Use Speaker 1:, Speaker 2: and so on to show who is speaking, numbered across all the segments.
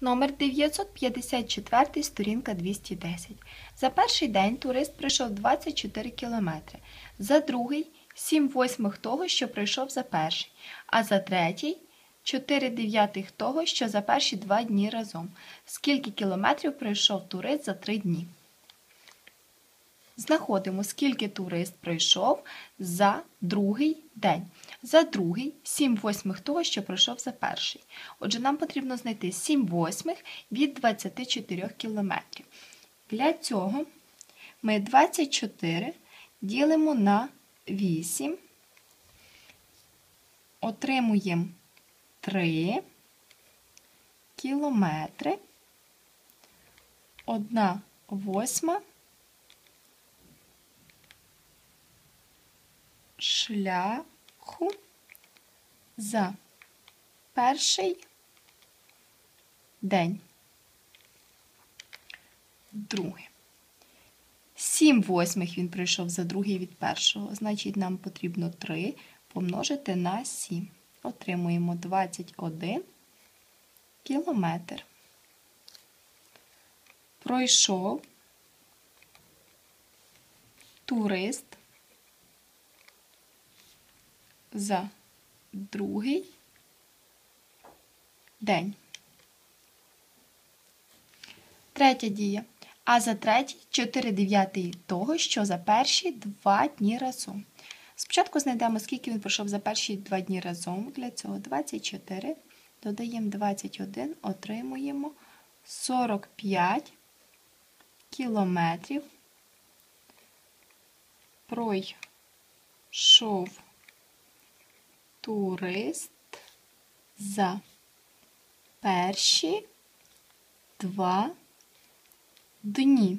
Speaker 1: Номер 954, сторінка 210. За перший день турист пройшов 24 кілометри, за другий 7 восьмих того, що пройшов за перший, а за третій 4 дев'ятих того, що за перші два дні разом. Скільки кілометрів пройшов турист за три дні? Знаходимо, скільки турист пройшов за другий день. За другий 7 восьмих того, що пройшов за перший. Отже, нам потрібно знайти 7 восьмих від 24 кілометрів. Для цього ми 24 ділимо на 8, отримуємо 3 кілометри, 1 восьма шляху за перший день. Другий. Сім восьмих він пройшов за другий від першого. Значить, нам потрібно 3 помножити на 7. Отримуємо 21 кілометр. Пройшов турист за другий день. Третя дія. А за третій 4 дев'ятий того, що за перші два дні разом. Спочатку знайдемо, скільки він пройшов за перші два дні разом. Для цього 24. Додаємо 21, отримуємо 45 кілометрів. Пройшов турист за перші два дні.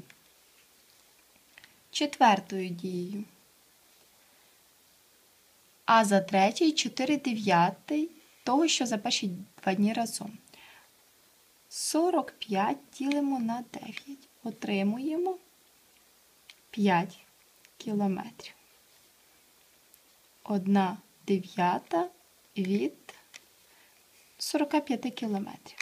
Speaker 1: Четвертою дією. А за третій 4 дев'ятий того, що за перші два дні разом. 45 ділимо на 9. Отримуємо 5 кілометрів. Одна дев'ята від 45 кілометрів.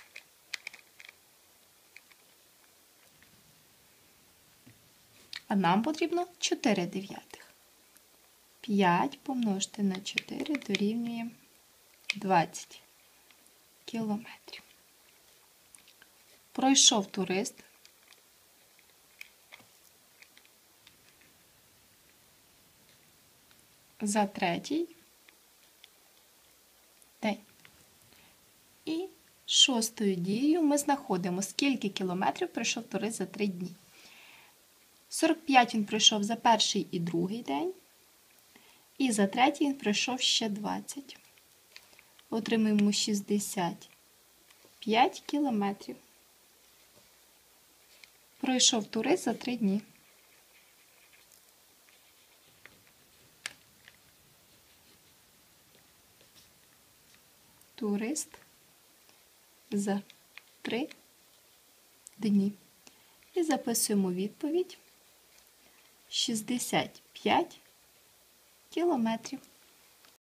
Speaker 1: А нам потрібно 4 дев'ятих. 5 помножити на 4 дорівнює 20 кілометрів. Пройшов турист. За третій день. І шостою дією ми знаходимо, скільки кілометрів пройшов турист за 3 дні. 45 він пройшов за перший і другий день. І за третій він пройшов ще 20. Отримуємо 65 кілометрів. Пройшов турист за 3 дні. Турист за 3 дні. І записуємо відповідь 65 кілометрів.